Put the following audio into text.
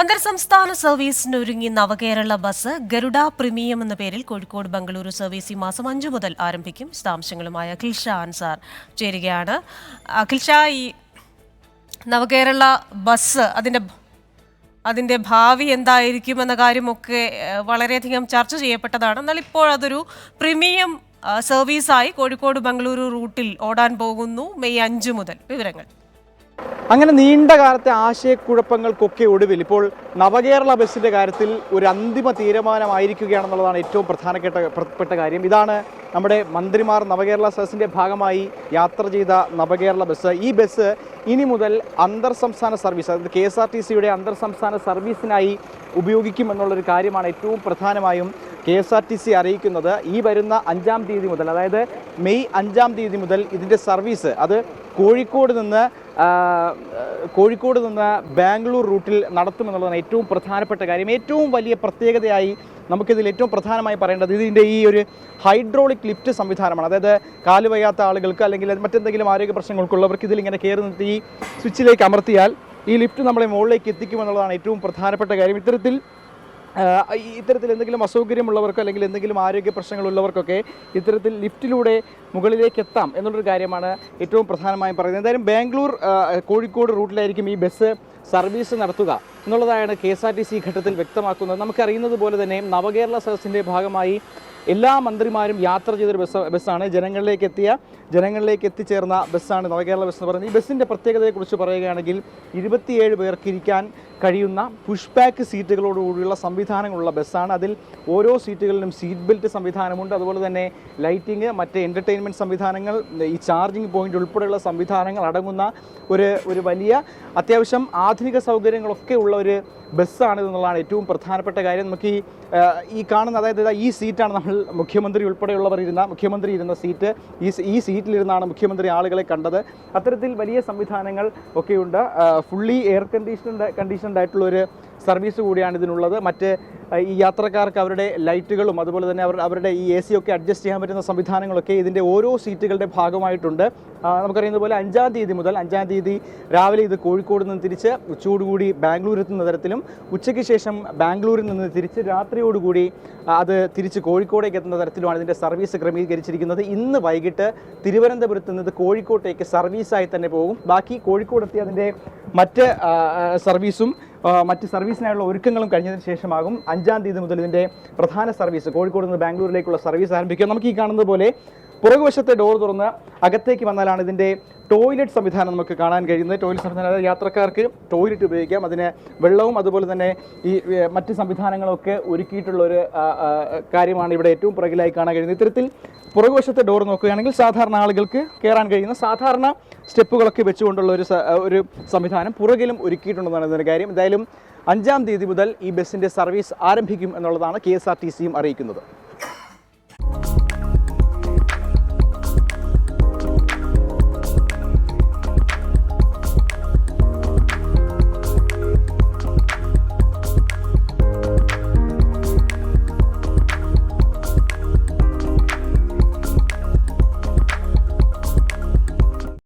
അന്തർ സംസ്ഥാന സർവീസിനൊരുങ്ങി നവകേരള ബസ് ഗരുഡ പ്രീമിയം എന്ന പേരിൽ കോഴിക്കോട് ബംഗളൂരു സർവീസ് ഈ മാസം അഞ്ചു മുതൽ ആരംഭിക്കും. വിശദാംശങ്ങളുമായി അഖിൽ ഷാ അൻസാർ ചേരുകയാണ്. അഖിൽ ഷാ ഈ നവകേരള ബസ് അതിന്റെ അതിന്റെ ഭാവി എന്തായിരിക്കും എന്ന കാര്യമൊക്കെ വളരെയധികം ചർച്ച ചെയ്യപ്പെട്ടതാണ്. എന്നാൽ ഇപ്പോൾ അതൊരു പ്രീമിയം സർവീസായി കോഴിക്കോട് ബംഗളൂരു റൂട്ടിൽ ഓടാൻ പോകുന്നു മെയ് അഞ്ച് മുതൽ. വിവരങ്ങൾ. അങ്ങനെ നീണ്ട കാലത്തെ ആശയക്കുഴപ്പങ്ങൾക്കൊക്കെ ഒടുവിൽ ഇപ്പോൾ നവകേരള ബസ്സിന്റെ കാര്യത്തിൽ ഒരു അന്തിമ തീരുമാനമായിരിക്കുകയാണെന്നുള്ളതാണ് ഏറ്റവും പ്രധാനപ്പെട്ട കാര്യം. ഇതാണ് നമ്മുടെ മന്ത്രിമാർ നവകേരള സദസ്സിന്റെ ഭാഗമായി യാത്ര ചെയ്ത നവകേരള ബസ്. ഈ ബസ് ഇനി മുതൽ അന്തർ സംസ്ഥാന സർവീസ് അതായത് കെ എസ് ആർ ടി സിയുടെ അന്തർ സംസ്ഥാന സർവീസിനായി ഉപയോഗിക്കുമെന്നുള്ളൊരു കാര്യമാണ് ഏറ്റവും പ്രധാനമായും K S R T C അറിയിക്കുന്നത്. ഈ വരുന്ന അഞ്ചാം തീയതി മുതൽ അതായത് മെയ് അഞ്ചാം തീയതി മുതൽ ഇതിന്റെ സർവീസ് അത് കോഴിക്കോട് നിന്ന് കോഴിക്കോട് നിന്ന് ബാംഗ്ലൂർ റൂട്ടിൽ നടത്തുമെന്നുള്ളതാണ് ഏറ്റവും പ്രധാനപ്പെട്ട കാര്യം. ഏറ്റവും വലിയ പ്രത്യേകതയായി നമുക്കിതിൽ ഏറ്റവും പ്രധാനമായി പറയേണ്ടത് ഇതിന്റെ ഈ ഒരു ഹൈഡ്രോളിക് ലിഫ്റ്റ് സംവിധാനമാണ്. അതായത് കാൽ വയ്യാത്ത ആളുകൾക്ക് അല്ലെങ്കിൽ മറ്റെന്തെങ്കിലും ആരോഗ്യ പ്രശ്നങ്ങൾക്കുള്ളവർക്ക് ഇതിലിങ്ങനെ കയറി നിർത്തി ഈ സ്വിച്ചിലേക്ക് അമർത്തിയാൽ ഈ ലിഫ്റ്റ് നമ്മളെ മുകളിലേക്ക് എത്തിക്കുമെന്നുള്ളതാണ് ഏറ്റവും പ്രധാനപ്പെട്ട കാര്യം. ഇത്തരത്തിൽ ഇത്തരത്തിൽ എന്തെങ്കിലും അസൗകര്യമുള്ളവർക്കോ അല്ലെങ്കിൽ എന്തെങ്കിലും ആരോഗ്യ പ്രശ്നങ്ങളുള്ളവർക്കൊക്കെ ഇത്തരത്തിൽ ലിഫ്റ്റിലൂടെ മുകളിലേക്ക് എത്താം എന്നുള്ളൊരു കാര്യമാണ് ഏറ്റവും പ്രധാനമായും പറയുന്നത്. എന്തായാലും ബാംഗ്ലൂർ കോഴിക്കോട് റൂട്ടിലായിരിക്കും ഈ ബസ് സർവീസ് നടത്തുക എന്നുള്ളതാണ് K S R T C ഘട്ടത്തിൽ വ്യക്തമാക്കുന്നത്. നമുക്കറിയുന്നത് പോലെ തന്നെ നവകേരള സദസ്സിന്റെ ഭാഗമായി എല്ലാ മന്ത്രിമാരും യാത്ര ചെയ്തൊരു ബസ് ബസ്സാണ്. ജനങ്ങളിലേക്ക് എത്തിയ ജനങ്ങളിലേക്ക് എത്തിച്ചേർന്ന ബസ്സാണ് നവകേരള ബസ് എന്ന് പറയുന്നത്. ഈ ബസ്സിന്റെ പ്രത്യേകതയെക്കുറിച്ച് പറയുകയാണെങ്കിൽ ഇരുപത്തിയേഴ് പേർക്ക് ഇരിക്കാൻ കഴിയുന്ന പുഷ് ബാക്ക് സീറ്റുകളോടുകൂടിയുള്ള സംവിധാനങ്ങളുള്ള ബസ്സാണ്. അതിൽ ഓരോ സീറ്റുകളിലും സീറ്റ് ബെൽറ്റ് സംവിധാനമുണ്ട്. അതുപോലെ തന്നെ ലൈറ്റിംഗ് മറ്റ് എന്റർടൈൻമെന്റ് സംവിധാനങ്ങൾ ഈ ചാർജിങ് പോയിന്റ് ഉൾപ്പെടെയുള്ള സംവിധാനങ്ങൾ അടങ്ങുന്ന ഒരു ഒരു വലിയ അത്യാവശ്യം ആധുനിക സൗകര്യങ്ങളൊക്കെ ഉള്ള ഒരു ബസ്സാണ് എന്നുള്ളതാണ് ഏറ്റവും പ്രധാനപ്പെട്ട കാര്യം. നമുക്ക് ഈ ഈ കാണുന്ന അതായത് ഈ സീറ്റാണ് നമ്മൾ മുഖ്യമന്ത്രി ഉൾപ്പെടെയുള്ളവർ ഇരുന്ന മുഖ്യമന്ത്രി ഇരുന്ന സീറ്റ്. ഈ ഈ സീറ്റിലിരുന്നാണ് മുഖ്യമന്ത്രി ആളുകളെ കണ്ടത്. അത്തരത്തിൽ വലിയ സംവിധാനങ്ങൾ ഒക്കെയുണ്ട്. ഫുള്ളി എയർ കണ്ടീഷൻഡ് കണ്ടീഷൻഡ് ആയിട്ടുള്ള ഒരു സർവീസ് കൂടിയാണ് ഇതിനുള്ളത്. മറ്റ് ഈ യാത്രക്കാർക്ക് അവരുടെ ലൈറ്റുകളും അതുപോലെ തന്നെ അവർ അവരുടെ ഈ എ സി ഒക്കെ അഡ്ജസ്റ്റ് ചെയ്യാൻ പറ്റുന്ന സംവിധാനങ്ങളൊക്കെ ഇതിന്റെ ഓരോ സീറ്റുകളുടെ ഭാഗമായിട്ടുണ്ട്. നമുക്കറിയുന്നത് പോലെ അഞ്ചാം തീയതി മുതൽ അഞ്ചാം തീയതി രാവിലെ ഇത് കോഴിക്കോട് നിന്ന് തിരിച്ച് ഉച്ചയോടുകൂടി ബാംഗ്ലൂർ എത്തുന്ന തരത്തിലും ഉച്ചയ്ക്ക് ശേഷം ബാംഗ്ലൂരിൽ നിന്ന് തിരിച്ച് രാത്രിയോടുകൂടി അത് തിരിച്ച് കോഴിക്കോടേക്ക് എത്തുന്ന തരത്തിലുമാണ് ഇതിന്റെ സർവീസ് ക്രമീകരിച്ചിരിക്കുന്നത്. ഇന്ന് വൈകിട്ട് തിരുവനന്തപുരത്ത് നിന്ന് കോഴിക്കോട്ടേക്ക് സർവീസായി തന്നെ പോകും. ബാക്കി കോഴിക്കോടെത്തി അതിന്റെ മറ്റ് സർവീസും മറ്റ് സർവീസിനായുള്ള ഒരുക്കങ്ങളും കഴിഞ്ഞതിന് ശേഷമാകും അഞ്ചാം തീയതി മുതൽ ഇതിന്റെ പ്രധാന സർവീസ് കോഴിക്കോട് നിന്ന് ബാംഗ്ലൂരിലേക്കുള്ള സർവീസ് ആരംഭിക്കുക നമുക്ക് ഈ കാണുന്നത് പോലെ പുറകുവശത്തെ ഡോർ തുറന്ന് അകത്തേക്ക് വന്നാലാണ് ഇതിന്റെ ടോയ്ലറ്റ് സംവിധാനം നമുക്ക് കാണാൻ കഴിയുന്നത്. ടോയ്ലറ്റ് സംവിധാനം അതായത് യാത്രക്കാർക്ക് ടോയ്ലറ്റ് ഉപയോഗിക്കാം. അതിന് വെള്ളവും അതുപോലെ തന്നെ ഈ മറ്റ് സംവിധാനങ്ങളൊക്കെ ഒരുക്കിയിട്ടുള്ള ഒരു കാര്യമാണ് ഇവിടെ ഏറ്റവും പുറകിലായി കാണാൻ കഴിയുന്നത്. ഇത്തരത്തിൽ പുറകുവശത്തെ ഡോർ നോക്കുകയാണെങ്കിൽ സാധാരണ ആളുകൾക്ക് കയറാൻ കഴിയുന്ന സാധാരണ സ്റ്റെപ്പുകളൊക്കെ വെച്ചുകൊണ്ടുള്ള ഒരു ഒരു സംവിധാനം പുറകിലും ഒരുക്കിയിട്ടുണ്ടെന്നാണ് ഇതിന്റെ കാര്യം. എന്തായാലും അഞ്ചാം തീയതി മുതൽ ഈ ബസ്സിന്റെ സർവീസ് ആരംഭിക്കും എന്നുള്ളതാണ് കെ എസ് ആർ ടി സിയും അറിയിക്കുന്നത്.